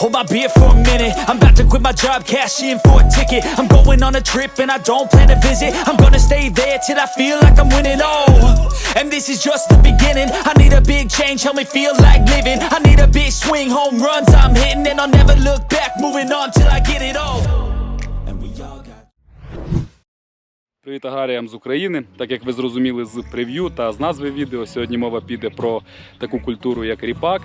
Hold my beer for a minute. I'm about to quit my job, cash in for a ticket. I'm going on a trip and I don't plan to visit. I'm gonna stay there till I feel like I'm winning. Oh, and this is just the beginning. I need a big change, help me feel like living. I need a big swing, home runs I'm hitting, and I'll never look back. Moving on till I get it all. All. Привіт аграріям з України. Так як ви зрозуміли з прев'ю та з назви відео, сьогодні мова піде про таку культуру, як ріпак.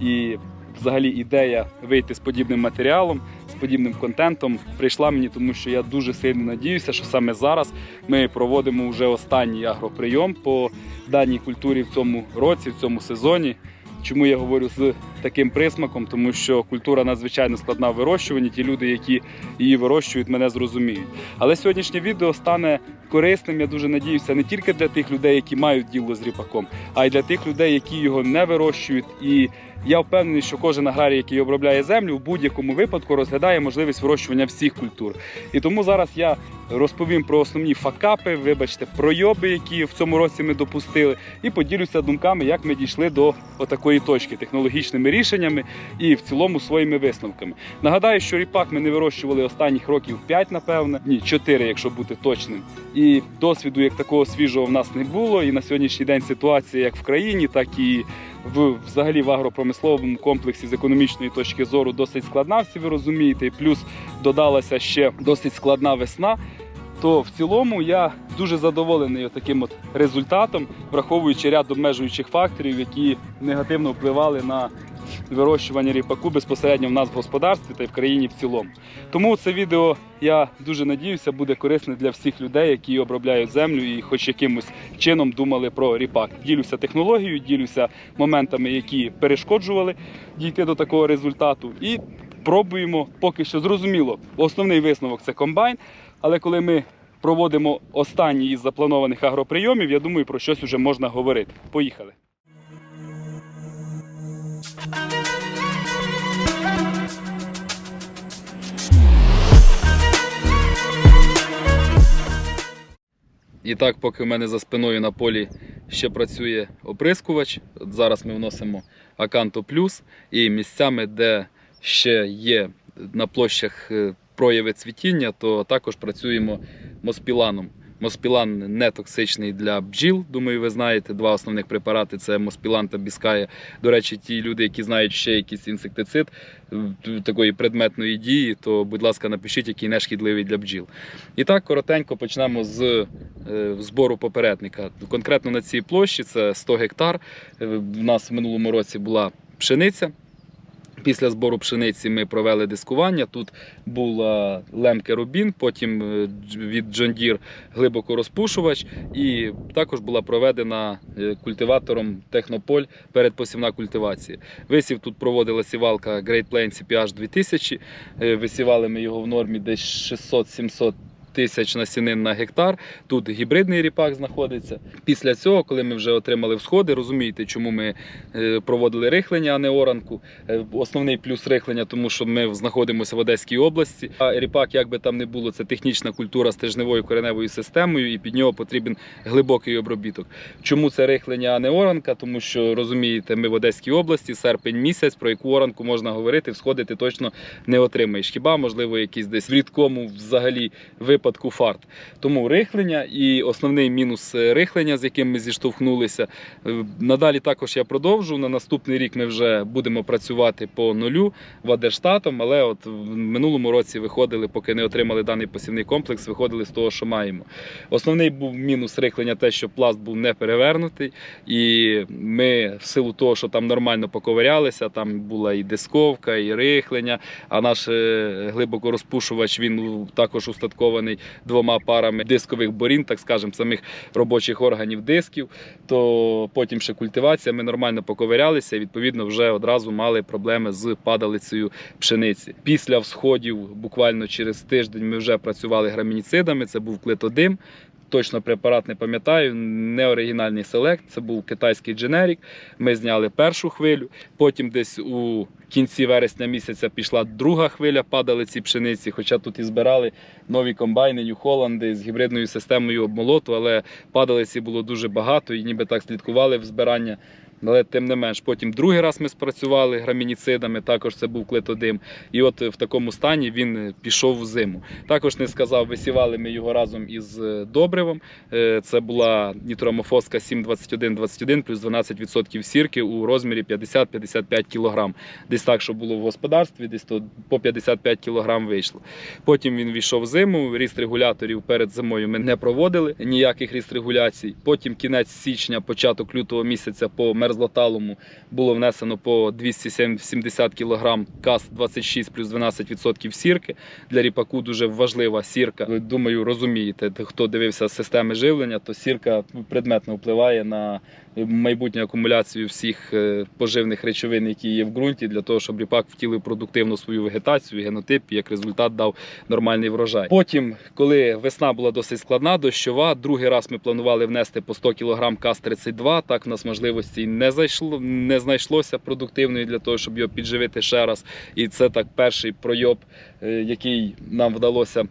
І взагалі ідея вийти з подібним матеріалом, з подібним контентом прийшла мені, тому що я дуже сильно надіюся, що саме зараз ми проводимо вже останній агроприйом по даній культурі в цьому році, в цьому сезоні. Чому я говорю з таким присмаком? Тому що культура надзвичайно складна в вирощуванні. Ті люди, які її вирощують, мене зрозуміють. Але сьогоднішнє відео стане корисним. Я дуже надіюся, не тільки для тих людей, які мають діло з ріпаком, а й для тих людей, які його не вирощують. І я впевнений, що кожен аграрій, який обробляє землю, в будь-якому випадку розглядає можливість вирощування всіх культур. І тому зараз я розповім про основні факапи, вибачте, пройоби, які в цьому році ми допустили, і поділюся думками, як ми дійшли до отакої точки технологічними рішеннями і в цілому своїми висновками. Нагадаю, що ріпак ми не вирощували останніх років 5, напевно, ні, 4, якщо бути точним. І досвіду як такого свіжого в нас не було. І на сьогоднішній день ситуація як в країні, так і в взагалі в агропромисловому комплексі з економічної точки зору досить складна, всі ви розумієте. І плюс додалася ще досить складна весна. То в цілому я дуже задоволений таким от результатом, враховуючи ряд обмежуючих факторів, які негативно впливали на вирощування ріпаку безпосередньо в нас в господарстві та й в країні в цілому. Тому це відео я дуже надіюся буде корисне для всіх людей, які обробляють землю і хоч якимось чином думали про ріпак. Ділюся технологією, ділюся моментами, які перешкоджували дійти до такого результату. І пробуємо поки що зрозуміло. Основний висновок це комбайн. Але коли ми проводимо останній із запланованих агроприйомів, я думаю, про щось вже можна говорити. Поїхали. І так, поки в мене за спиною на полі ще працює оприскувач. Зараз ми вносимо Аканто Плюс і місцями, де ще є на площах е, прояви цвітіння, то також працюємо моспіланом. Моспілан не токсичний для бджіл. Думаю, ви знаєте. Два основних препарати це моспілан та біскає. До речі, ті люди, які знають ще якийсь інсектицид е, такої предметної дії, то, будь ласка, напишіть, який не шкідливий для бджіл. І так, коротенько почнемо з е, збору попередника. Конкретно на цій площі це 100 гектар. Е, У нас в минулому році була пшениця. Після збору пшениці ми провели дискування. Тут була лемке Рубін, потім е, від Deere глибокорозпушувач, і також була проведена е, культиватором Технополь передпосівна культивація. Висів тут проводила сівалка Great Plains CPH 2000. Е, Висівали ми його в нормі десь 600-700 тисяч насінин на гектар. Тут гібридний ріпак знаходиться. Після цього, коли ми вже отримали всходи, розумієте, чому ми е, проводили рихлення, а не оранку. Е, Основний плюс рихлення, тому що ми знаходимося в Одеській області. А ріпак, як би там не було, це технічна культура з тижневою кореневою системою, і під нього потрібен глибокий обробіток. Чому це рихлення, а не оранка? Тому що розумієте, ми в Одеській області, серпень місяць, про яку оранку можна говорити, всходи ти точно не отримаєш. Хіба можливо якийсь десь в рідкому взагалі випадку фарт. Тому рихлення і основний мінус е, рихлення, з яким ми зіштовхнулися. Е, Надалі також я продовжу. На наступний рік ми вже будемо працювати по нулю вадерштатом, але от в минулому році виходили, поки не отримали даний посівний комплекс, виходили з того, що маємо. Основний був мінус рихлення, те, що пласт був не перевернутий, і ми в силу того, що там нормально поковирялися, там була і дисковка, і рихлення. А наш е, глибокорозпушувач він також устаткований обладнаний двома парами дискових борін, так скажемо, самих робочих органів дисків. То потім ще культивація. Ми нормально поковирялися. і, Відповідно, вже одразу мали проблеми з падалицею пшениці. Після всходів, буквально через тиждень, ми вже працювали грамініцидами. Це був клетодим. Точно препарат не пам'ятаю, не оригінальний селект, це був китайський дженерік. Ми зняли першу хвилю. Потім десь у кінці вересня місяця пішла друга хвиля падали ці пшениці. Хоча тут і збирали нові комбайни Нью-Холланди з гібридною системою обмолоту, але падалиці було дуже багато і ніби так слідкували в збирання. Але тим не менш, потім другий раз ми спрацювали грамініцидами, також це був клетодим. І от в такому стані він пішов в зиму. Також не сказав, висівали ми його разом із е, добривом. Е, Це була нітромофоска 72121 плюс 12% сірки у розмірі 50-55 кг. Десь так, що було в господарстві, десь то по 55 кг вийшло. Потім він війшов в зиму. Ріст регуляторів перед зимою ми не проводили ніяких ріст регуляцій. Потім кінець січня, початок лютого місяця по мерзлоталому було внесено по 270 кг КАС 26 плюс 12% сірки. Для ріпаку дуже важлива сірка. Ви думаю, розумієте, хто дивився системи живлення, то сірка предметно впливає на майбутню акумуляцію всіх е, поживних речовин, які є в ґрунті, для того, щоб ріпак втілив продуктивно свою вегетацію, генотип і як результат дав нормальний врожай. Потім, коли весна була досить складна, дощова, другий раз ми планували внести по 100 кг КАС-32. Так в нас можливості не зайшло, не знайшлося продуктивної для того, щоб його підживити ще раз. І це так перший пройоб, е, який нам вдалося.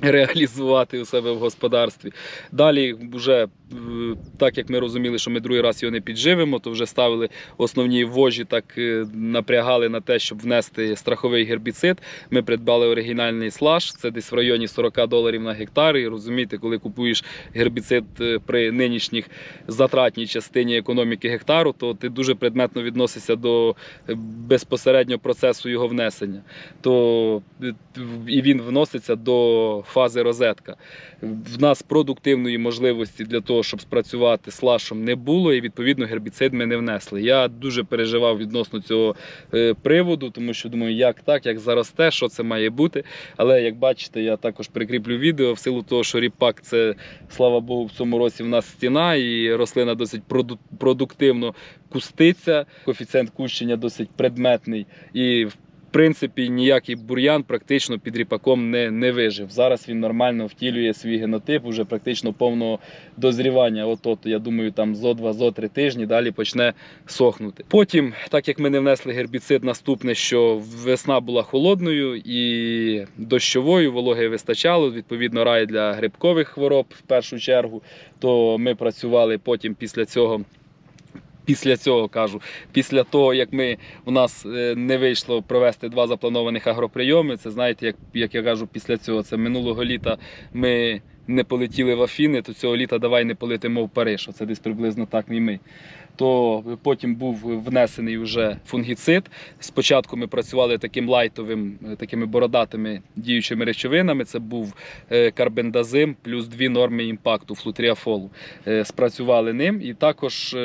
Реалізувати у себе в господарстві. Далі, вже так як ми розуміли, що ми другий раз його не підживимо, то вже ставили основні вожі, так е, напрягали на те, щоб внести страховий гербіцид. Ми придбали оригінальний слаж, це десь в районі 40 доларів на гектар. І розумієте, коли купуєш гербіцид е, при нинішніх затратній частині економіки гектару, то ти дуже предметно відносишся до е, безпосередньо процесу його внесення. То і він вноситься до фази розетка. В нас продуктивної можливості для того, щоб спрацювати з лашом, не було, і відповідно гербіцид ми не внесли. Я дуже переживав відносно цього е, приводу, тому що думаю, як так, як заросте, що це має бути. Але як бачите, я також прикріплю відео в силу того, що ріпак це слава Богу, в цьому році в нас стіна, і рослина досить проду- продуктивно куститься. Коефіцієнт кущення досить предметний. І в принципі ніякий бур'ян практично під ріпаком не, не вижив. Зараз він нормально втілює свій генотип, уже практично повного дозрівання. От, от я думаю, там зо два, зо три тижні далі почне сохнути. Потім, так як ми не внесли гербіцид, наступне, що весна була холодною і дощовою, вологи вистачало. Відповідно, рай для грибкових хвороб в першу чергу. То ми працювали потім після цього. Після цього кажу, після того як ми у нас е, не вийшло провести два запланованих агроприйоми, це знаєте, як, як я кажу, після цього це минулого літа ми не полетіли в Афіни, то цього літа давай не полетимо в Париж. Це десь приблизно так і ми. То потім був внесений вже фунгіцид. Спочатку ми працювали таким лайтовим, е, такими бородатими діючими речовинами. Це був е, карбендазим плюс дві норми імпакту флутріафолу. Спрацювали ним і також.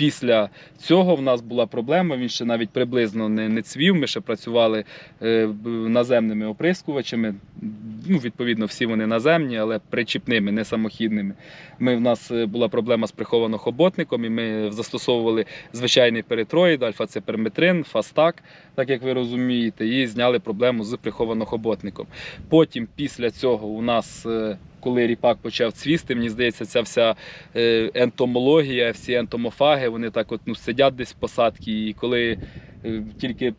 Е, Після цього в нас була проблема. Він ще навіть приблизно не, не цвів. Ми ще працювали е, наземними оприскувачами. Ну, відповідно, всі вони наземні, але причіпними, не самохідними. Ми в нас е, була проблема з приховано-хоботником, і ми застосовували звичайний перитроїд, альфа-цеперметрин, фастак, так як ви розумієте, і зняли проблему з приховано-хоботником. Потім, після цього, у нас. Коли ріпак почав цвісти, мені здається, ця вся е, ентомологія, всі ентомофаги, вони так от ну, сидять десь в посадці, і коли е, тільки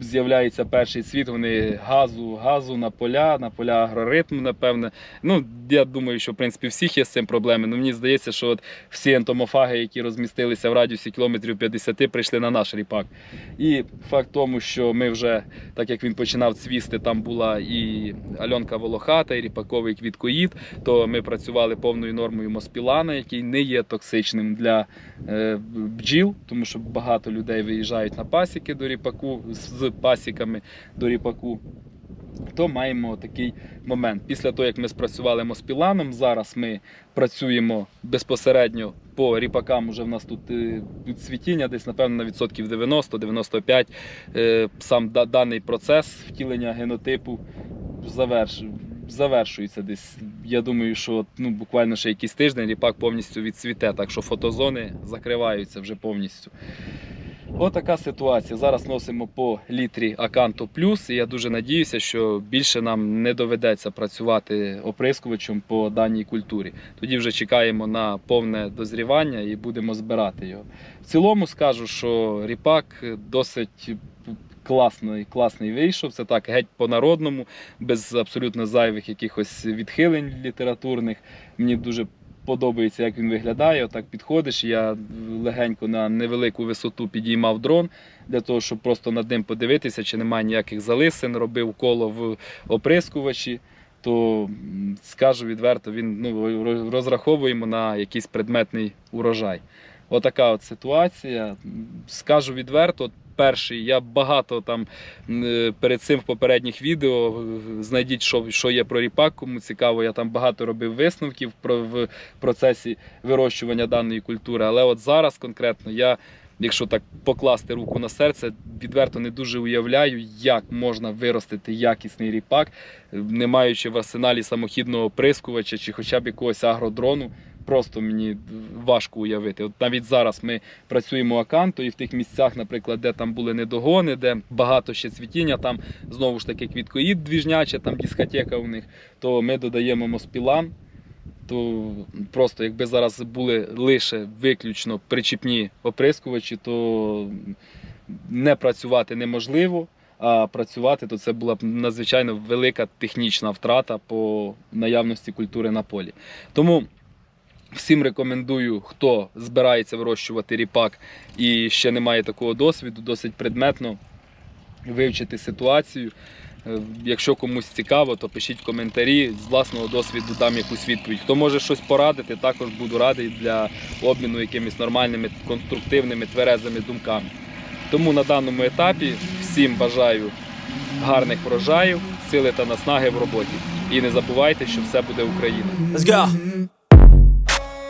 з'являється перший цвіт, вони газу, газу на поля, на поля агроритму, напевне. Ну, я думаю, що в принципі всіх є з цим проблеми. Ну, мені здається, що от всі ентомофаги, які розмістилися в радіусі кілометрів 50, прийшли на наш ріпак. І факт тому, що ми вже, так як він починав цвісти, там була і Альонка Волохата, і ріпаковий квіткоїд, то ми працювали повною нормою моспілана, який не є токсичним для е, бджіл, тому що багато людей виїжджають на пасіки до ріпаку з з пасіками до ріпаку. То маємо такий момент. Після того, як ми спрацювали моспіланом, зараз ми працюємо безпосередньо по ріпакам. Уже в нас тут е, цвітіння, десь, напевно, на відсотків 90-95. Е, Сам даний процес втілення генотипу завершив. завершується десь. Я думаю, що ну, буквально ще якийсь тиждень ріпак повністю відцвіте, так що фотозони закриваються вже повністю. Отака ситуація. Зараз носимо по літрі Аканто Плюс, і я дуже надіюся, що більше нам не доведеться працювати оприскувачем по даній культурі. Тоді вже чекаємо на повне дозрівання і будемо збирати його. В цілому скажу, що ріпак досить класний, класний вийшов. Це так геть по-народному, без абсолютно зайвих якихось відхилень літературних. Мені дуже подобається, як він виглядає. Отак підходиш. Я легенько на невелику висоту підіймав дрон для того, щоб просто над ним подивитися, чи немає ніяких залисин, робив коло в оприскувачі. То скажу відверто, він ну, розраховуємо на якийсь предметний урожай. Отака от ситуація. Скажу відверто, перший, я багато там е, перед цим в попередніх відео е, знайдіть, що, що є про ріпак, кому цікаво. Я там багато робив висновків про в процесі вирощування даної культури. Але от зараз конкретно я. Якщо так покласти руку на серце, відверто не дуже уявляю, як можна виростити якісний ріпак, е, не маючи в арсеналі самохідного прискувача чи хоча б якогось агродрону. Просто мені важко уявити. От навіть зараз ми працюємо аканто, і в тих місцях, наприклад, де там були недогони, де багато ще цвітіння, там знову ж таки квіткоїд двіжняче, там дискотека у них, то ми додаємо моспілан. То просто якби зараз були лише виключно причіпні оприскувачі, то не працювати неможливо. А працювати то це була б надзвичайно велика технічна втрата по наявності культури на полі. Тому всім рекомендую, хто збирається вирощувати ріпак і ще не має такого досвіду, досить предметно вивчити ситуацію. Е, Якщо комусь цікаво, то пишіть коментарі. З власного досвіду дам якусь відповідь. Хто може щось порадити, також буду радий для обміну якимись нормальними, конструктивними, тверезими думками. Тому на даному етапі всім бажаю гарних врожаїв, сили та наснаги в роботі. І не забувайте, що все буде Україна.